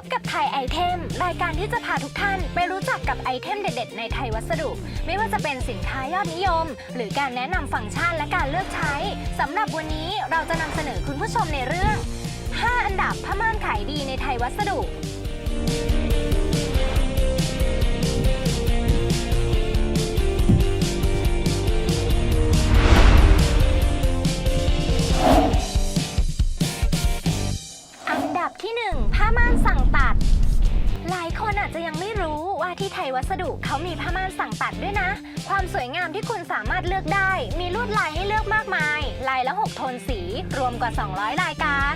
บกับไทยไอเทมรายการที่จะพาทุกท่านไปรู้จักกับไอเทมเด็ดๆ ในไทยวัสดุ ไม่ว่าจะเป็นสินค้ายอดนิยม หรือการแนะนำฟังก์ชันและการเลือกใช้สำหรับวันนี้เราจะนำเสนอคุณผู้ชมในเรื่อง 5 อันดับผ้าม่านขายดีในไทยวัสดุ จจะยังไม่รู้ว่าที่ไทยวัสดุเขามีผ้าม่านสั่งตัดด้วยนะ ความสวยงามที่คุณสามารถเลือกได้ มีลวดลายให้เลือกมากมาย ลายละ 6 โทนสี รวมกว่า 200 รายการ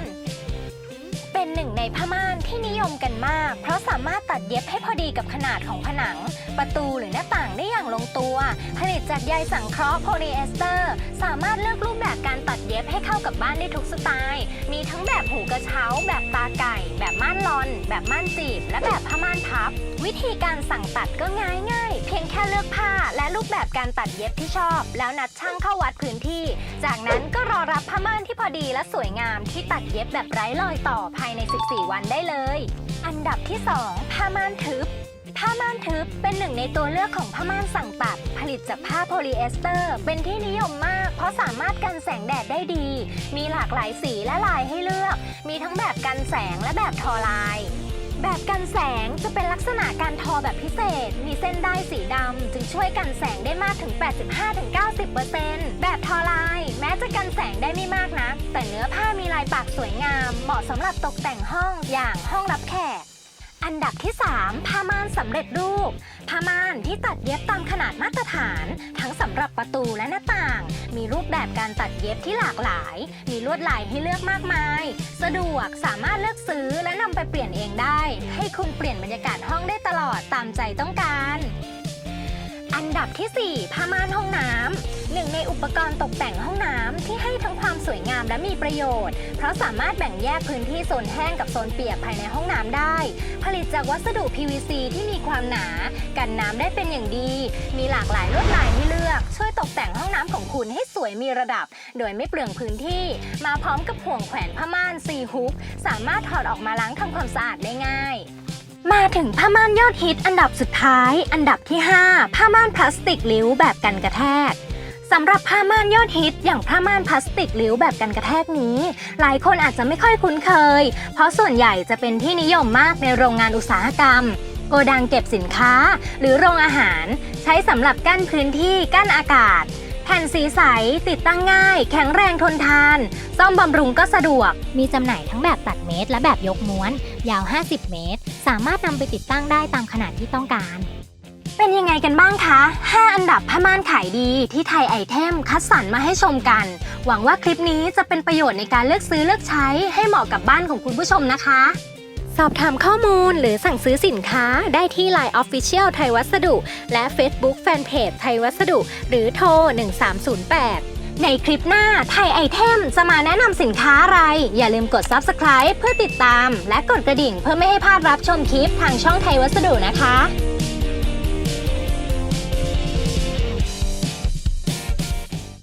เป็นหนึ่งในผ้าม่านที่นิยมกันมาก เพราะสามารถตัดเย็บให้พอดีกับขนาดของผนัง ประตูหรือหน้าต่างได้อย่างลงตัว ผลิตจากใยสังเคราะห์โพลีเอสเตอร์ สามารถ้ากับบ้านได้ทุกสไตล์ มีทั้งแบบหูกระเช้า แบบตาไก่ แบบม่านลอน แบบม่านจีบ และแบบผ้าม่านพับ วิธีการสั่งตัดก็ง่ายง่ายเพียงแค่เลือกผ้าและรูปแบบการตัดเย็บที่ชอบ แล้วนัดช่างเข้าวัดพื้นที่ จากนั้นก็รอรับผ้าม่านที่พอดีและสวยงามที่ตัดเย็บแบบไร้รอยต่อภายใน 14 วันได้เลย อันดับที่ 2 ผ้าม่านทึบ ผ้าม่านทึบเป็นหนึ่งในตัวเลือกของผ้าม่านสั่งตัด ผลิตจากผ้าโพลีเอสเตอร์ เป็นที่นิยมมาก เพราะสามารถกันแสงแดดได้ดี มีหลากหลายสีและลายให้เลือก มีทั้งแบบกันแสงและแบบทอลาย แบบกันแสงจะเป็นลักษณะการทอแบบพิเศษ มีเส้นได้สีดำจึงช่วยกันแสงได้มากถึง 85-90%แบบทอลาย แม้จะกันแสงได้ไม่มากนะ แต่เนื้อผ้ามีลายปากสวยงาม เหมาะสำหรับตกแต่งห้องอย่างห้องรับแขก อันดับที่ 3ผ้าม่านสำเร็จรูปผ้าม่านที่ตัดเย็บตามขนาดมาตรฐาน ทั้งสำหรับประตูและหน้าต่าง มีรูปแบบการตัดเย็บที่หลากหลาย มีลวดลายให้เลือกมากมาย สะดวกสามารถเลือกซื้อและนำไปเปลี่ยนเองได้ ให้คุณเปลี่ยนบรรยากาศห้องได้ตลอดตามใจต้องการอันดับที่ 4 ผ้าม่านห้องน้ำหนึ่งในอุปกรณ์ตกแต่งห้องน้ำที่ามและมีประโยชน์ เพราะสามารถแบ่งแยกพื้นที่โซนแห้งกับโซนเปียกภายในห้องน้ำได้ ผลิตจากวัสดุ PVC ที่มีความหนา กันน้ำได้เป็นอย่างดี มีหลากหลายลวดลายให้เลือก ช่วยตกแต่งห้องน้ำของคุณให้สวยมีระดับ โดยไม่เปลืองพื้นที่ มาพร้อมกับห่วงแขวนผ้าม่านซีฮุก สามารถถอดออกมาล้างทำความสะอาดได้ง่ายมาถึงผ้าม่านยอดฮิตอันดับสุดท้าย อันดับที่ 5 ผ้าม่านพลาสติกลิ้วแบบกันกระแทก สำหรับผ้าม่านยอดฮิต อย่างผ้าม่านพลาสติกลิ้วแบบกันกระแทกนี้ หลายคนอาจจะไม่ค่อยคุ้นเคย เพราะส่วนใหญ่จะเป็นที่นิยมมากในโรงงานอุตสาหกรรม โกดังเก็บสินค้า หรือโรงอาหาร ใช้สำหรับกั้นพื้นที่กั้นอากาศ แผ่นสีใส ติดตั้งง่าย แข็งแรงทนทาน ซ่อมบำรุงก็สะดวก มีจำหน่ายทั้งแบบตัดเมตร และแบบยกม้วน ยาว 50 เมตร สามารถนำไปติดตั้งได้ตามขนาดที่ต้องการ เป็นยังไงกันบ้างคะ 5 อันดับผ้าม่านขายดีที่ไทยไอเทมคัดสรรมาให้ชมกัน หวังว่าคลิปนี้จะเป็นประโยชน์ในการเลือกซื้อเลือกใช้ให้เหมาะกับบ้านของคุณผู้ชมนะคะ สอบถามข้อมูลหรือสั่งซื้อสินค้าได้ที่ Line Official ไทยวัสดุ และ Facebook Fanpage ไทยวัสดุ หรือโทร 1308 ในคลิปหน้าไทยไอเทมจะมาแนะนำสินค้าอะไร อย่าลืมกด Subscribe เพื่อติดตาม และกดกระดิ่งเพื่อไม่ให้พลาดรับชมคลิปทางช่องไทยวัสดุนะคะ